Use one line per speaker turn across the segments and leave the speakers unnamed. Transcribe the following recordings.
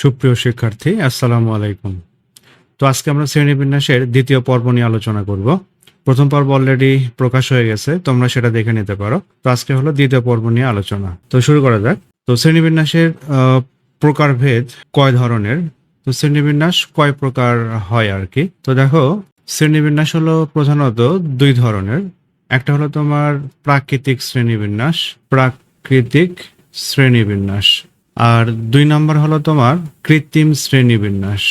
সুপ্রিয় শিক্ষার্থী, আসসালামু আলাইকুম। তো আজকে আমরা শ্রেণীবিন্যাসের দ্বিতীয় পর্ব নিয়ে আলোচনা করব। প্রথম পর্ব অলরেডি প্রকাশ হয়ে গেছে, তোমরা সেটা দেখে নিতে পারো। তো আজকে হলো দ্বিতীয় পর্ব নিয়ে আলোচনা। তো শুরু করা যাক। তো শ্রেণীবিন্যাসের প্রকারভেদ কয় ধরনের? তো শ্রেণীবিন্যাস কয় প্রকার হয় আর কি? তো দেখো, শ্রেণীবিন্যাস হলো প্রধানত দুই ধরনের। একটা হলো তোমার প্রাকৃতিক শ্রেণীবিন্যাস প্রাকৃতিক শ্রেণীবিন্যাস। আর দুই নম্বর হলো তোমার কৃত্রিম শ্রেণীবিন্যাস।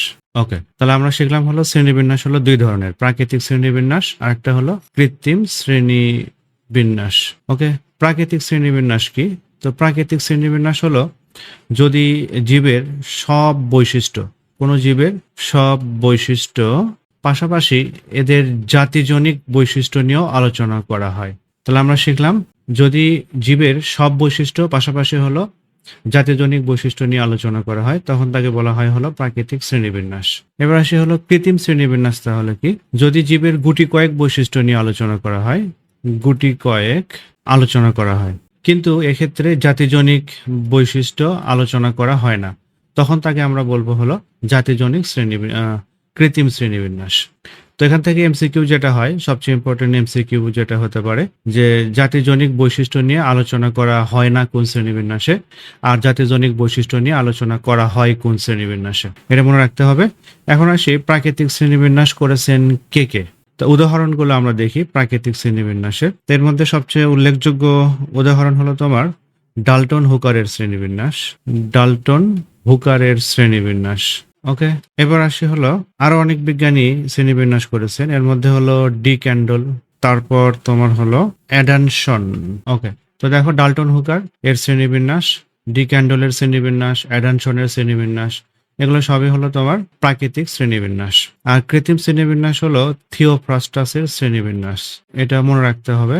ওকে তাহলে আমরা শিখলাম হলো শ্রেণীবিন্যাস হলো দুই ধরনের, প্রাকৃতিক শ্রেণীবিন্যাস আর একটা হলো কৃত্রিম শ্রেণি বিন্যাস ওকে প্রাকৃতিক শ্রেণীবিন্যাস কি? তো প্রাকৃতিক শ্রেণীবিন্যাস হলো যদি জীবের সব বৈশিষ্ট্য, কোনো জীবের সব বৈশিষ্ট্য, পাশাপাশি এদের জাতিজনিক বৈশিষ্ট্য নিয়েও আলোচনা করা হয়। তাহলে আমরা শিখলাম যদি জীবের সব বৈশিষ্ট্য, পাশাপাশি হলো জাতিজনিক বৈশিষ্ট্য নিয়ে আলোচনা করা হয়, তখন তাকে বলা হয় হলো প্রাকৃতিক শ্রেণীবিন্যাস। এবার আসি হলো কৃত্রিম শ্রেণীবিন্যাস তাহলে কি? যদি জীবের গুটি কয়েক বৈশিষ্ট্য নিয়ে আলোচনা করা হয়, গুটি কয়েক আলোচনা করা হয়, কিন্তু এক্ষেত্রে জাতিজনিক বৈশিষ্ট্য আলোচনা করা হয় না, তখন তাকে আমরা বলব হলো জাতিজনিক শ্রেণি কৃত্রিম শ্রেণীবিন্যাস। তো এখান থেকে এমসিকিউ যেটা হয়, সবচেয়ে ইম্পর্টেন্ট এমসিকিউ যেটা হতে পারে, যে জাতিজনিক বৈশিষ্ট্য নিয়ে আলোচনা করা হয় না কোন শ্রেণীবিন্যাসে, আর জাতিজনিক বৈশিষ্ট্য নিয়ে আলোচনা করা হয় কোন শ্রেণীবিন্যাসে। এটা মনে রাখতে হবে। এখন আসি, প্রাকৃতিক শ্রেণীবিন্যাস করেছেন কে কে? তো উদাহরণগুলো আমরা দেখি প্রাকৃতিক শ্রেণীবিন্যাসের। এর মধ্যে সবচেয়ে উল্লেখযোগ্য উদাহরণ হলো তোমার ডাল্টন হুকারের শ্রেণীবিন্যাস। ডাল্টন হুকারের শ্রেণীবিন্যাস। ওকে এবার আসি হলো আরও অনেক বিজ্ঞানী শ্রেণীবিন্যাস করেছেন। এর মধ্যে হলো ডি ক্যান্ডল, তারপর তোমার হলো অ্যাডানসন। ওকে তো দেখো ডাল্টন হুকার, এর শ্রেণীবিন্যাস, ডি ক্যান্ডলের শ্রেণীবিন্যাস, অ্যাডানসনের শ্রেণীবিন্যাস, এগুলো সবই হলো তোমার প্রাকৃতিক শ্রেণীবিন্যাস। আর কৃত্রিম শ্রেণীবিন্যাস হলো থিওফ্রাস্টাসের শ্রেণীবিন্যাস। এটা মনে রাখতে হবে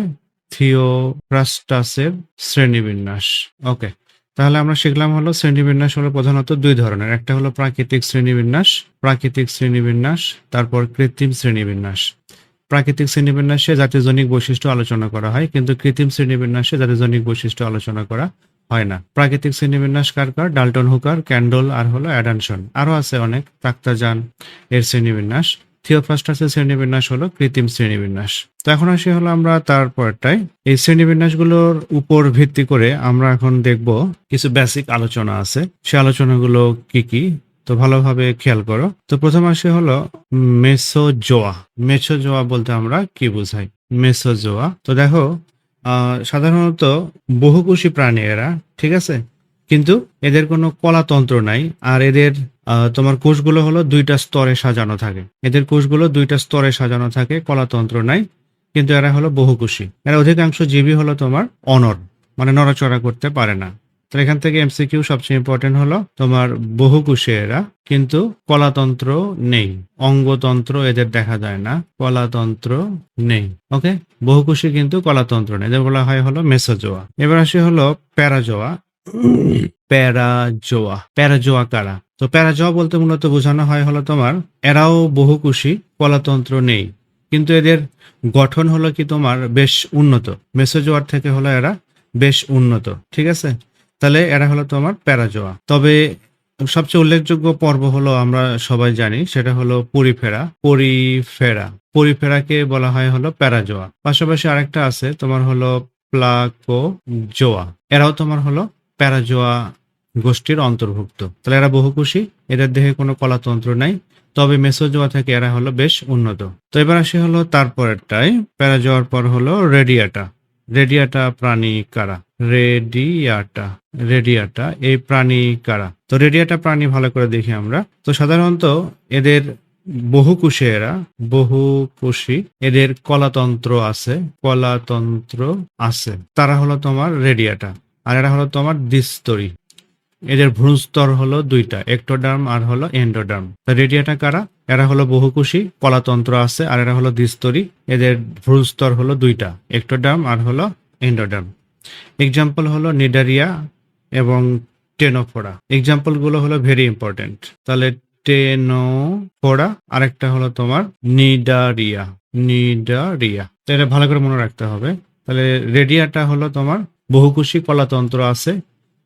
থিওফ্রাস্টাসের শ্রেণীবিন্যাস। ওকে তাহলে আমরা শিখলাম হলো শ্রেণীবিন্যাস হলো প্রধানত দুই ধরনের। একটা হলো প্রাকৃতিক শ্রেণীবিন্যাস প্রাকৃতিক শ্রেণীবিন্যাস, তারপর কৃত্রিম শ্রেণীবিন্যাস। প্রাকৃতিক শ্রেণীবিন্যাসে জাতিজনিক বৈশিষ্ট্য আলোচনা করা হয়, কিন্তু কৃত্রিম শ্রেণীবিন্যাসে জাতিজনিক বৈশিষ্ট্য আলোচনা করা হয় না। প্রাকৃতিক শ্রেণীবিন্যাস কার কার? ডাল্টন হুকার, ক্যান্ডল, আর হলো অ্যাডানসন। আরও আছে অনেক, তাক্তাজান এর শ্রেণীবিন্যাস। থিওফাস্টাসের শ্রেণীবিন্যাস হলো কৃত্রিম শ্রেণীবিন্যাস। তো এখন আসি হলো আমরা তারপরটাই এই শ্রেণীবিন্যাসগুলোর উপর ভিত্তি করে আমরা এখন দেখব কিছু বেসিক আলোচনা আছে। সে আলোচনাগুলো কি কি? তো ভালোভাবে খেয়াল করো। তো প্রথম আসে হলো মেসোজোয়া। মেসোজোয়া বলতে আমরা কি বুঝাই? মেসোজোয়া। তো দেখো সাধারণত বহুকোষী প্রাণী এরা, ঠিক আছে? কিন্তু এদের কোনো কলাতন্ত্র নাই, আর এদের তোমার কোষগুলো হলো দুইটা স্তরে সাজানো থাকে। এদের কোষগুলো দুইটা স্তরে সাজানো থাকে, কলাতন্ত্র নাই, কিন্তু এরা হলো বহুকোষী। এরা অধিকাংশ জীবী হলো তোমার অনর মানে নড়াচড়া করতে পারে না। তো এখান থেকে এমসিকিউ সবচেয়ে ইম্পর্টেন্ট হলো তোমার বহুকোষী এরা, কিন্তু কলাতন্ত্র নেই। অঙ্গতন্ত্র এদের দেখা যায় না, কলাতন্ত্র নেই। ওকে বহুকোষী কিন্তু কলাতন্ত্র নেই। এদের বলা হয় হলো মেসোজোয়া। এবার আসি হলো প্যারাজোয়া। প্যারাজোয়া প্যারাজোয়া কারা? তো প্যারাজোয়া বলতে মূলত বোঝানো হয় হলো তোমার, এরাও বহুকোষী, কলাতন্ত্র নেই। কিন্তু এদের গঠন হলো কি তোমার? বেশ উন্নত। মেসোজোয়ার থেকে হলো এরা বেশ উন্নত। ঠিক আছে? তাহলে এরা হলো তোমার প্যারাজোয়া তবে সবচেয়ে উল্লেখযোগ্য পর্ব হলো আমরা সবাই জানি, সেটা হলো পরিফেরা পরিফেরা পরিফেরাকে বলা হয় হলো প্যারাজোয়া পাশাপাশি আরেকটা আছে, তোমার হলো প্লাকো জোয়া এরাও তোমার হলো প্যারাজোয়া গোষ্ঠীর অন্তর্ভুক্ত। তাহলে এরা বহুকোষী এদের দেহে কোনো কলাতন্ত্র নাই, তবে মেসোজোয়া থেকে এরা হলো বেশ উন্নত। তো এবার আসি হলো তারপরেরটাই প্যারাজোয়ার পর হলো রেডিয়াটা। রেডিয়াটা প্রাণী কারা? রেডিয়াটা রেডিয়াটা, এই প্রাণী কারা? তো রেডিয়াটা প্রাণী ভালো করে দেখি আমরা। তো সাধারণত এদের বহুকোষী এরা বহুকোষী এদের কলাতন্ত্র আছে কলাতন্ত্র আছে। তারা হলো তোমার রেডিয়াটা। আর এটা হলো তোমার দ্বিস্তরী। এদের ভ্রূণস্তর হলো দুইটা একটোডার্ম আর হলো এন্ডোডার্ম রেডিয়াটা কারা? এরা হলো বহুকোষী, কলাতন্ত্র আছে, আর এরা হলো দ্বিস্তরী। এদের ভ্রূণস্তর হলো দুইটা একটোডার্ম আর হলো এন্ডোডার্ম এক্সাম্পল হলো নিডারিয়া এবং টেনোফোরা এক্সাম্পলগুলো হলো ভেরি ইম্পর্টেন্ট তাহলে টেনোফোরা আরেকটা হলো তোমার নিডারিয়া নিডারিয়া এটা ভালো করে মনে রাখতে হবে। তাহলে রেডিয়াটা হলো তোমার বহুকোষী কলাতন্ত্র আছে।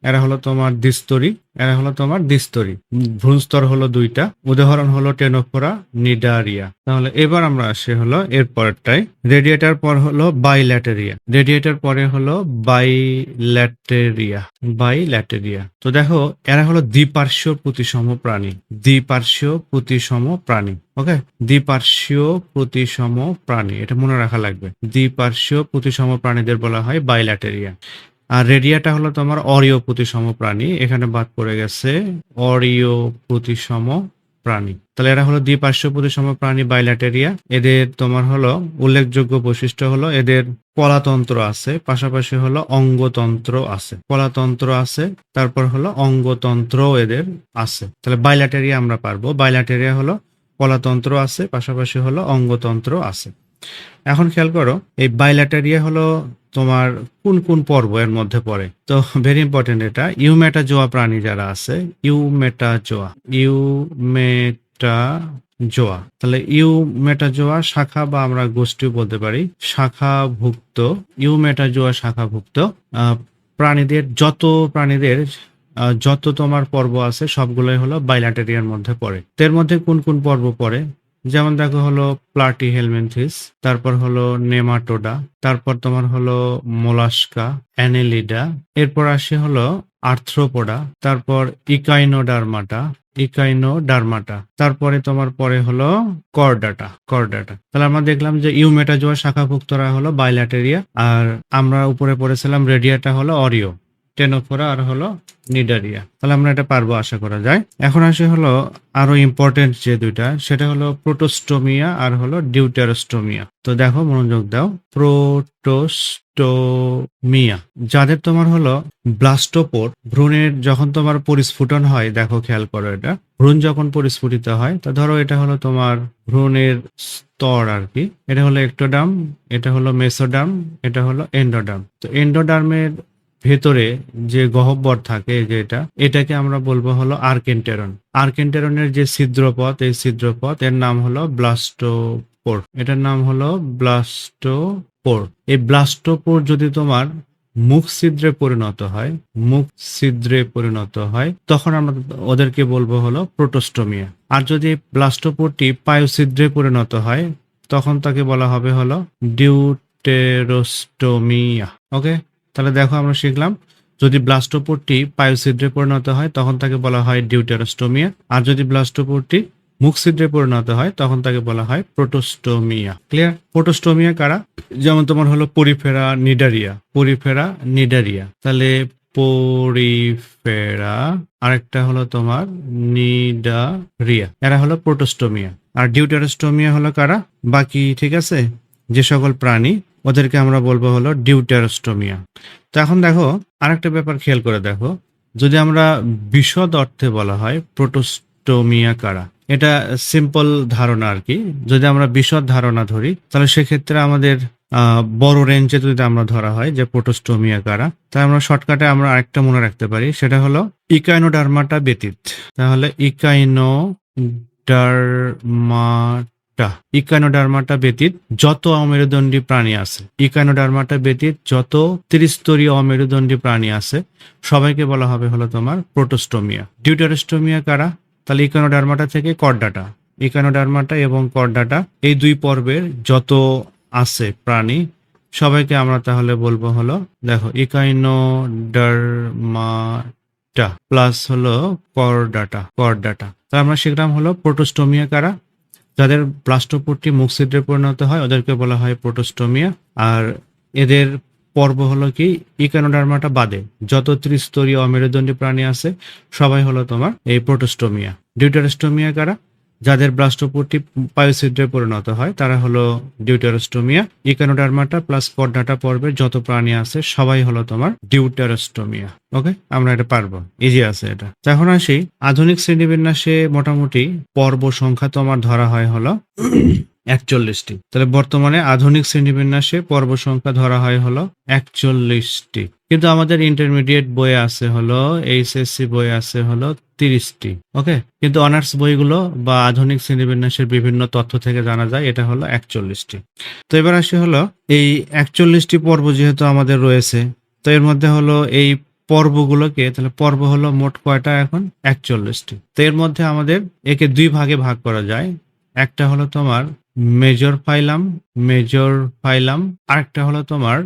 এরা হলো তোমার দ্বিস্তরী এরা হলো তোমার দ্বিস্তরী ভ্রূণস্তর হলো দুইটা, উদাহরণ হলো টেনোফোরা নিডারিয়া। তাহলে এবার আমরা আসি হলো এর পরেরটাই রেডিয়েটার পর হলো বাইল্যাটেরিয়া। রেডিয়েটার পরে হলো বাইল্যাটেরিয়া বাইল্যাটেরিয়া। তো দেখো, এরা হলো দ্বিপার্শ্বীয় প্রতিসম প্রাণী, দ্বিপার্শ্বীয় প্রতিসম প্রাণী, ওকে? দ্বিপার্শ্বীয় প্রতিসম প্রাণী, এটা মনে রাখা লাগবে। দ্বিপার্শ্বীয় প্রতিসম প্রাণীদের বলা হয় বাইল্যাটেরিয়া। আর রেডিয়াটা হলো তোমার অরিয় প্রতিসম প্রাণী। এখানে বাদ পড়ে গেছে অরিয় প্রতিসম প্রাণী। তাহলে এরা হলো দ্বিপার্শ্বীয় প্রতিসম প্রাণী বাইল্যাটেরিয়া এদের তোমার হলো উল্লেখযোগ্য বৈশিষ্ট্য হলো এদের কলাতন্ত্র আছে, পাশাপাশি হলো অঙ্গতন্ত্র আছে। কলাতন্ত্র আছে, তারপর হলো অঙ্গতন্ত্র এদের আছে। তাহলে বাইল্যাটেরিয়া আমরা পারব। বাইল্যাটেরিয়া হলো কলাতন্ত্র আছে, পাশাপাশি হলো অঙ্গতন্ত্র আছে। এখন খেয়াল করো, এই বাইল্যাটেরিয়া হলো তোমার কোন কোন পর্ব এর মধ্যে পড়ে? তো ভেরি ইম্পর্টেন্ট এটা ইউমেটাজোয়া প্রাণী যারা আছে ইউমেটাজোয়া ইউমেটা জোয়া তাহলে ইউ ইউমেটাজোয়া শাখা বা আমরা গোষ্ঠীও বলতে পারি শাখাভুক্ত ইউমেটাজোয়া শাখাভুক্ত আহ, প্রাণীদের যত প্রাণীদের যত তোমার পর্ব আছে সবগুলোই হলো বাইল্যাটেরিয়ার মধ্যে পড়ে। এর মধ্যে কোন কোন পর্ব পড়ে? যেমন দেখো হলো প্লাটি হেলমেন্থিস তারপর হলো নেমাটোডা তারপর তোমার হলো মোলাস্কা অ্যানেলিডা এরপর আসে হলো আর্থ্রোপোডা তারপর ইকাইনোডার্মাটা ইকাইনোডার্মাটা তারপরে তোমার পরে হলো করডাটা করডাটা তাহলে আমরা দেখলাম যে ইউমেটাজোয়া শাখাভুক্তরা হলো বাইল্যাটেরিয়া আর আমরা উপরে পড়েছিলাম রেডিয়াটা হলো অরিও টেনোফোরা আর হলো নিডারিয়া। তাহলে আমরা এটা পারব, আশা করা যায়। এখন আসে হলো আরও ইম্পর্টেন্ট যে দুইটা, সেটা হলো প্রোটোস্টোমিয়া আর হলো ডিউটারোস্টোমিয়া তো দেখো, মনোযোগ দাও। প্রোটোস্টোমিয়া যাদের তোমার হলো ব্লাস্টোপোর ভ্রূণের যখন তোমার পরিস্ফুটন হয়, দেখো, খেয়াল করো এটা। ভ্রূণ যখন পরিস্ফুটিত হয়, তা ধরো এটা হলো তোমার ভ্রূণের স্তর আর কি। এটা হলো একটোডাম এটা হলো মেসোডাম এটা হলো এন্ডোডাম তো এন্ডোডার্মের ভেতরে যে গহ্বর থাকে যেটা এটাকে আমরা বলব হলো আর্কেন্টেরন। আর্কেন্টেরনের যে ছিদ্রপথ, এই ছিদ্রপথ এর নাম হলো ব্লাস্টোপোর। এটার নাম হলো ব্লাস্টোপোর। এই ব্লাস্টোপোর যদি তোমার মুখ ছিদ্রে পরিণত হয়, মুখ ছিদ্রে পরিণত হয়, তখন আমরা ওদেরকে বলব হলো প্রোটোস্টোমিয়া। আর যদি ব্লাস্টোপোরটি পায়োছিদ্রে পরিণত হয়, তখন তাকে বলা হবে হলো ডিউটেরোস্টোমিয়া। ওকে? তাহলে দেখো আমরা শিখলাম, যদি ব্লাস্টোপোরটি পায়োছিদ্রে পরিণত হয়, তখন তাকে বলা হয় ডিউটেরোস্টোমিয়া। আর যদি ব্লাস্টোপোরটি মুখ ছিদ্রে পরিণত হয়, তখন তাকে বলা হয় প্রোটোস্টোমিয়া। ক্লিয়ার প্রোটোস্টোমিয়া কারা? যেমন তোমার হলো পরিফেরা নিডারিয়া পরিফেরা নিডারিয়া। তাহলে পরিফেরা, আরেকটা হলো তোমার নিডারিয়া, এরা হলো প্রোটোস্টোমিয়া। আর ডিউটেরোস্টোমিয়া হলো কারা? বাকি, ঠিক আছে? যে সকল প্রাণী ওদেরকে আমরা বলব হলো ডিউটেরোস্টোমিয়া। তো এখন দেখো, আরেকটা ব্যাপার খেয়াল করে দেখো। যদি আমরা বিশদ অর্থে বলা হয়, প্রোটোস্টোমিয়া কারা? এটা সিম্পল ধারণা আর কি। যদি আমরা বিশদ ধারণা ধরি, তাহলে সেক্ষেত্রে আমাদের বড় রেঞ্জে যদি আমরা ধরা হয় যে প্রোটোস্টোমিয়া কারা, তাহলে আমরা শর্টকাটে আমরা আরেকটা মনে রাখতে পারি। সেটা হলো ইকাইনোডার্মাটা ব্যতীত। তাহলে ইকাইনো ডার্মাটা ইকানোডার্মাটা ব্যতীত যত অমেরুদণ্ডী প্রাণী আছে, ইকানোডার্মাটা ব্যতীত যত ত্রিস্তরীয় অমেরুদণ্ডী প্রাণী আছে, সবাইকে বলা হবে হলো তোমার প্রোটোস্টোমিয়া। ডিউটারোস্টোমিয়া কারা? তাহলে ইকানোডার্মাটা থেকে করডাটা। ইকানোডার্মাটা এবং করডাটা এই দুই পর্বের যত আছে প্রাণী, সবাইকে আমরা তাহলে বলব হলো, দেখো ইকাইনোডার্মাটা প্লাস হলো করডাটা করডাটা। তাহলে আমরা শিখলাম হলো প্রোটোস্টোমিয়া কারা? যাদের প্লাস্টোপোরটি মুখসিদ্রে পরিণত হয়, ওদেরকে বলা হয় প্রোটোস্টোমিয়া। আর এদের পর্ব হলো কি, ইকানোডার্মাটা বাদে যত ত্রিস্তরীয় অমেরুদণ্ডী প্রাণী আছে, সবাই হলো তোমার এই প্রোটোস্টোমিয়া। ডিউটারস্টোমিয়া কারা? যাদের ব্লাস্টোপোরটি পায়োছিদ্রে পরিণত হয়, তারা হলো ডিউটারোস্টোমিয়া। ইকানোডার্মাটা প্লাস কর্ডাটা পর্বের যত প্রাণী আছে, সবাই হলো তোমার ডিউটারোস্টোমিয়া। ওকে, আমরা এটা পারব। ইজি আছে এটা। এখন আসি। আধুনিক শ্রেণীবিন্যাসে মোটামুটি পর্ব সংখ্যা তোমার ধরা হয় হলো একচল্লিশটি। তাহলে বর্তমানে আধুনিক শ্রেণীবিন্যাসে পর্ব সংখ্যা ধরা হয় হলো একচল্লিশটি। কিন্তু আমাদের ইন্টারমিডিয়েট বই আছে হলো এইচএসসি বই আছে হলো তিরিশটি ওকে কিন্তু অনার্স বইগুলো বা আধুনিক শ্রেণীবিন্যাসের বিভিন্ন তথ্য থেকে জানা যায়, এটা হলো একচল্লিশটি। তো এবার আসি হলো, এই একচল্লিশটি পর্ব যেহেতু আমাদের রয়েছে, তো এর মধ্যে হলো এই পর্বগুলোকে, তাহলে পর্ব হলো মোট কয়টা এখন? একচল্লিশটি। তো এর মধ্যে আমাদের একে দুই ভাগে ভাগ করা যায়, একটা হলো তোমার মেজর ফাইলাম মেজর ফাইলাম আরেকটা হলো তোমার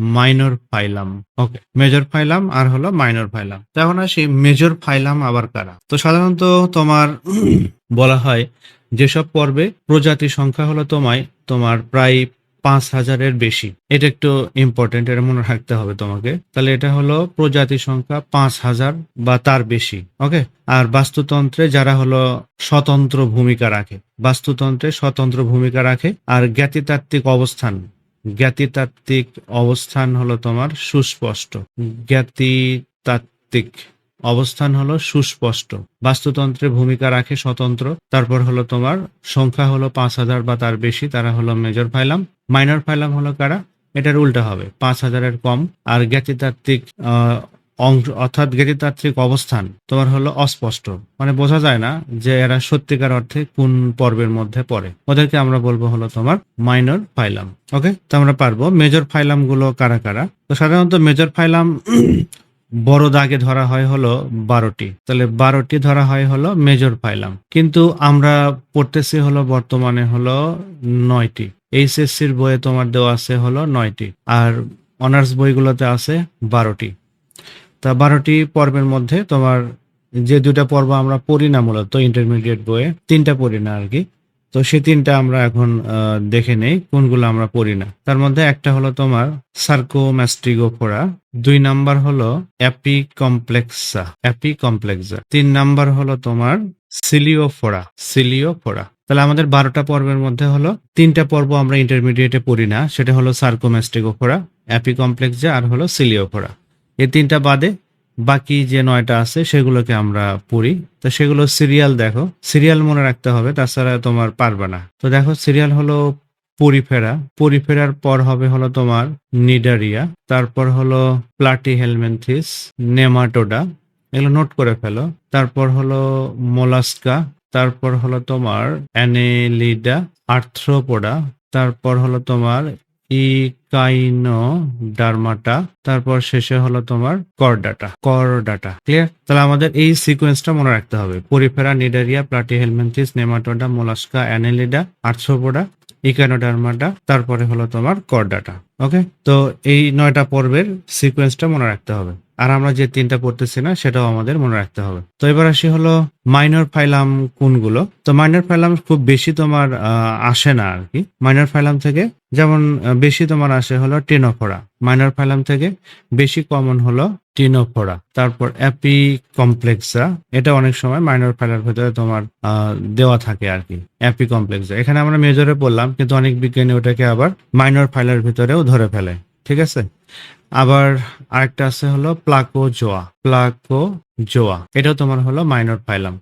মাইনর ফাইলাম ওকে মেজর ফাইলাম আর হলো মাইনর ফাইলাম তো এখন আসি মেজর ফাইলাম আবার কারা? তো সাধারণত তোমার বলা হয়, যেসব পর্বে প্রজাতি সংখ্যা হলো তোমায়, তোমার প্রায় পাঁচ হাজারের বেশি। এটা একটু ইম্পর্টেন্ট এটা মনে রাখতে হবে তোমাকে। তাহলে এটা হলো প্রজাতি সংখ্যা পাঁচ হাজার বা তার বেশি। ওকে আর বাস্তুতন্ত্রে যারা হলো স্বতন্ত্র ভূমিকা রাখে। বাস্তুতন্ত্রে স্বতন্ত্র ভূমিকা রাখে। আর জ্ঞাতিতাত্ত্বিক অবস্থান জ্ঞাতিতাত্ত্বিক অবস্থান হলো তোমার সুস্পষ্ট। জ্ঞাতিতাত্ত্বিক অবস্থান হলো সুস্পষ্ট। বাস্তুতন্ত্রে ভূমিকা রাখে স্বতন্ত্র। তারপর হলো তোমার সংখ্যা হলো পাঁচ হাজার বা তার বেশি, তারা হলো মেজর ফাইলাম মাইনর ফাইলাম হলো কারা? এটার উল্টা হবে, পাঁচ হাজারের কম। আর জ্ঞাতিতাত্ত্বিক অংশ অর্থাৎ জ্ঞাতিতাত্ত্বিক অবস্থান তোমার হলো অস্পষ্ট। মানে বোঝা যায় না যে এরা সত্যিকার অর্থে কোন পর্বের মধ্যে পড়ে। ওদেরকে আমরা বলব হলো তোমার মাইনর ফাইলাম ওকে তো আমরা পারব। মেজর ফাইলামগুলো কারা কারা? তো সাধারণত মেজর ফাইলাম বড় দাগে ধরা হয় হলো বারোটি। তাহলে বারোটি ধরা হয় হলো মেজর ফাইলাম কিন্তু আমরা পড়তেছি হলো বর্তমানে হলো নয়টি। এইচএসসির বইয়ে তোমার দেওয়া আছে হলো নয়টি। আর অনার্স বইগুলোতে আছে বারোটি। তা বারোটি পর্বের মধ্যে তোমার যে দুটা পর্ব আমরা পড়ি না মূলত ইন্টারমিডিয়েট বইয়ে, তিনটা পড়ি না আর কি। তো সে তিনটা আমরা এখন দেখে নেই, কোনগুলো আমরা পড়ি না। তার মধ্যে একটা হলো তোমার সার্কো সার্কোম্যাস্ট্রিগোফোরা দুই নাম্বার হলো অ্যাপি কমপ্লেক্সা অ্যাপি কমপ্লেক্সা তিন নাম্বার হলো তোমার সিলিওফোরা সিলিওফোরা তাহলে আমাদের বারোটা পর্বের মধ্যে হলো, তিনটা পর্ব আমরা ইন্টারমিডিয়েটে পড়ি না, সেটা হলো সার্কোম্যাস্ট্রিগোফোরা অ্যাপি কমপ্লেক্সা আর হলো সিলিওফোরা এই তিনটা বাদে বাকি যে নয়টা আছে সেগুলোকে আমরা পড়ি। তো সেগুলো সিরিয়াল দেখো। সিরিয়াল মনে রাখতে হবে, তাছাড়া তোমার পারবে না। তো দেখো, সিরিয়াল হলো পরিফেরা। পরিফেরার পর হবে হলো তোমার নিডারিয়া। তারপর হলো প্লাটি হেলমেন্থিস, নেমাটোডা। এগুলো নোট করে ফেলো। তারপর হলো মোলাস্কা। তারপর হলো তোমার অ্যানেলিডা, আর্থ্রোপোডা। তারপর হলো তোমার ইকাইনো ডারমাটা, তারপর শেষে হলো তোমার কর ডাটা করডাটা করডাটা ক্লিয়ার তাহলে আমাদের এই সিকোয়েন্সটা মনে রাখতে হবে। Porifera, cnidaria, platyhelminthes, nematoda, mollusca, annelida, arthropoda echinodermata তারপরে হলো তোমার কর ডাটা ওকে তো এই নয়টা পর্বের সিকোয়েন্সটা মনে রাখতে হবে। আর আমরা যে তিনটা পড়তেছি না, সেটাও আমাদের মনে রাখতে হবে। তো এবার আসি হলো মাইনর ফাইলাম কোনগুলো? তো মাইনর ফাইলাম খুব বেশি তোমার আসে না আর কি। মাইনর ফাইলাম থেকে যেমন বেশি তোমার আসে হলো টেনোফোরা মাইনর ফাইলাম থেকে বেশি কমন হলো টিনোফোরা তারপর অ্যাপি কমপ্লেক্সা এটা অনেক সময় মাইনর ফাইলার ভেতরে তোমার দেওয়া থাকে আর কি অ্যাপি কমপ্লেক্সা এখানে আমরা মেজরে পড়লাম, কিন্তু অনেক বিজ্ঞানী ওটাকে আবার মাইনর ফাইলার ভিতরেও ধরে ফেলে। ঠিক আছে? আবার আরেকটা আছে হলো প্লাকো জোয়া প্লাকো জোয়া এটাও তোমার হলো মাইনর ফাইলাম।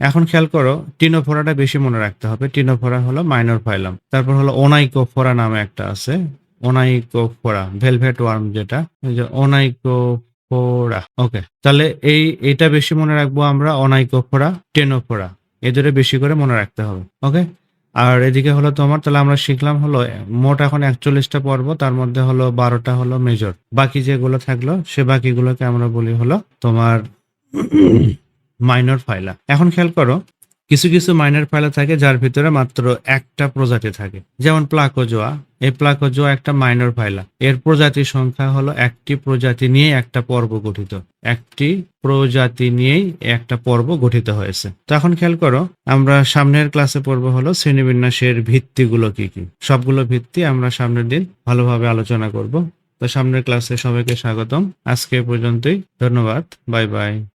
এখন খেয়াল করো, টিনোফোরাটা বেশি মনে রাখতে হবে। টিনোফোরা হলো মাইনর ফাইলাম। তারপর হলো ওনাইকোফোরা নামে একটা আছে। ওনাইকোফোরা, ভেলভেট ওয়ার্ম যেটা ওনাইকোফোরা। ওকে, তাহলে এই, এটা বেশি মনে রাখব আমরা অনাইকোফোরা টেনোফোরা। এদের বেশি করে মনে রাখতে হবে। ওকে? আর এদিকে হলো তোমার, তাহলে আমরা শিখলাম হলো, মোট এখন একচল্লিশটা পর্ব, তার মধ্যে হলো বারোটা হলো মেজর বাকি যেগুলো থাকল, সে বাকিগুলোকে আমরা বলি হলো তোমার মাইনর ফাইলা। এখন খেয়াল করো কিছু কিছু মাইনার ফাইলা থাকে যার ভিতরে মাত্র একটা প্রজাতি থাকে। যেমন প্লাকোজোয়া, এই প্লাকোজোয়া একটা মাইনর ফাইলা। এর প্রজাতি সংখ্যা হলো একটি প্রজাতি নিয়ে একটা পর্ব গঠিত। একটি প্রজাতি নিয়েই একটা পর্ব গঠিত হয়েছে। তো এখন খেয়াল করো, আমরা সামনের ক্লাসে পর্ব হলো শ্রেণীবিন্যাসের ভিত্তিগুলো কি কি। সবগুলো ভিত্তি আমরা সামনের দিন ভালোভাবে আলোচনা করব। তো সামনের ক্লাসে সবাইকে স্বাগতম। আজকে পর্যন্তই। ধন্যবাদ। Bye bye.